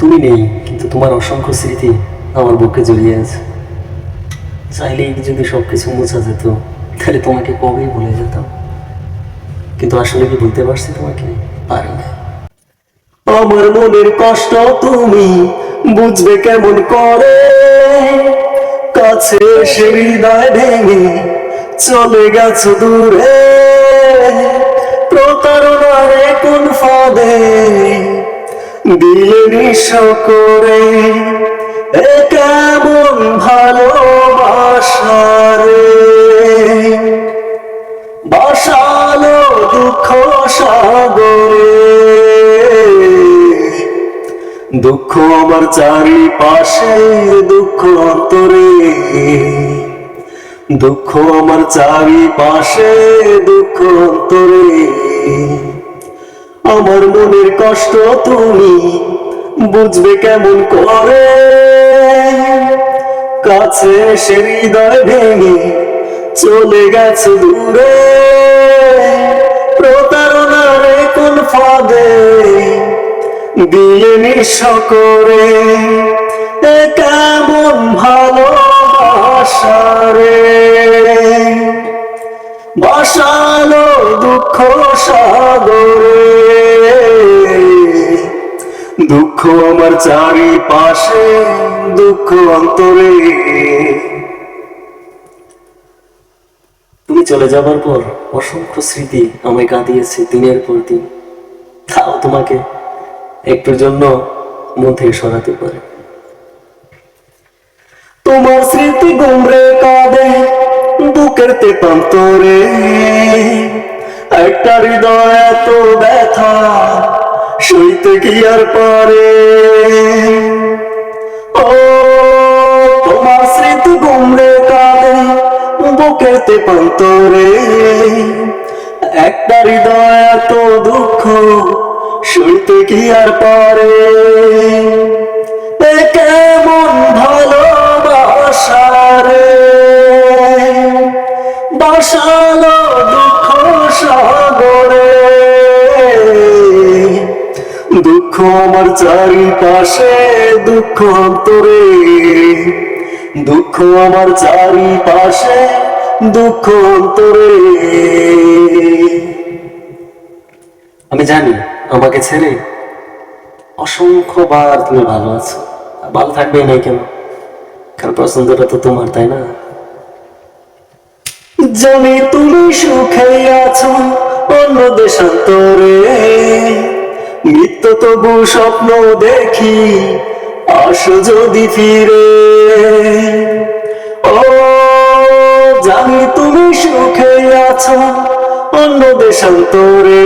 তুমি নেই, কিন্তু তোমার অসংখ্য স্মৃতি আমার বুকে জড়িয়ে আছে। চাইলেই যদি সব কিছু মোছা যেত, তাহলে তোমাকে কবেই ভুলে যেতাম। কিন্তু আসলে কি বলতে পারছি তোমাকে? পারি না। আমার মনের কষ্ট তুমি বুঝবে কেমন করে? কাছে এসে হৃদয় ভেঙে চলে গেছো দূরে। প্রতারণার কোন ফাঁদে দিলে নিঃস্ব করে কেমন ভালোবাসা রে? বাসালো দুঃখ সাগরে। দুঃখ আমার চারিপাশে, দুঃখ অন্তরে। দুঃখ আমার চারিপাশে, দুঃখ অন্তরে। আমার মনের কষ্ট তুমি বুঝবে কেমন করে? কাছে সে হৃদয় ভেঙে চলে গেছে দূরে। প্রতারণার কোন ফাঁদে দিলে নিঃস্ব করে কেমন ভালোবাসা রে বাসালো দুঃখ সাগরে। দুঃখ আমার চারিপাশে, দুঃখ অন্তরে। তুমি চলে যাবার পর অসংখ্য স্মৃতি আমায় কাঁদিয়েছে দিনের পর দিন। তাও তোমাকে একটুর জন্য মন থেকে সরাতে পারে। তোমার স্মৃতি গুমরে কাঁদে বুকের তেপান্তরে একটা হৃদয় এত ব্যথা সইতে কি আর পারে? ও, তোমার স্মৃতি গুমরে কাঁদে বুকেতে পান্তরে। একটা হৃদয় এত দুঃখ সইতে কি আর পারে? আমার চারিপাশে দুঃখ অন্তরে। দুঃখ আমার চারিপাশে দুঃখ অন্তরে। আমি জানি আমাকে ছেড়ে অসংখ্যবার তুমি ভালো আছো। ভালো থাকবে নাই কেন? কারণ পছন্দটা তো তোমার, তাই না? জানি তুমি সুখে আছো অন্য দেশান্তরে নিত্য তবু স্বপ্ন দেখি আসো যদি ফিরে ও, জানি তুমি সুখে আছো, অন্য দেশান্তরে।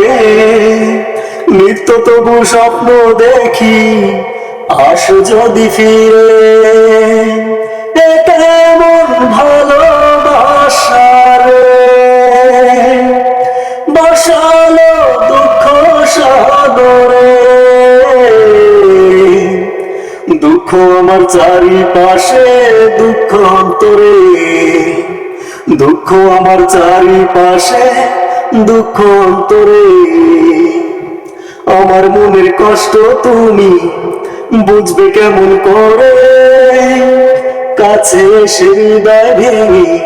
নিত্য তবু স্বপ্ন দেখি আসো যদি ফিরে কেমন ভালোবাসা রে। বসালো সাগরে। দুঃখ আমার চারিপাশে, দুঃখ অন্তরে। দুঃখ আমার চারিপাশে, দুঃখ অন্তরে। আমার মনের কষ্ট তুমি বুঝবে কেমন করে? কাছে এসে হৃদয় ভেঙে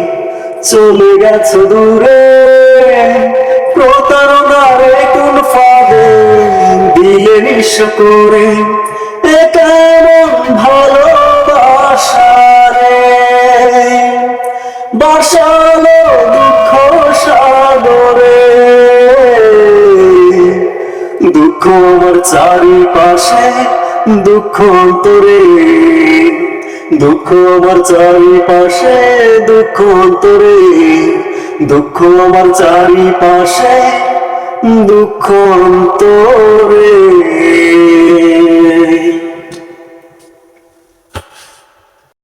চলে গেছো দূরে। নিঃস্ব করে কেমন ভালোবাসা রে বাসালো দুঃখ সাগরে, দুঃখ আমার চারিপাশে, দুঃখ অন্তরে, দুঃখ আমার চারিপাশে, দুঃখ অন্তরে, দুঃখ আমার চারিপাশে দুঃখ অন্তরে।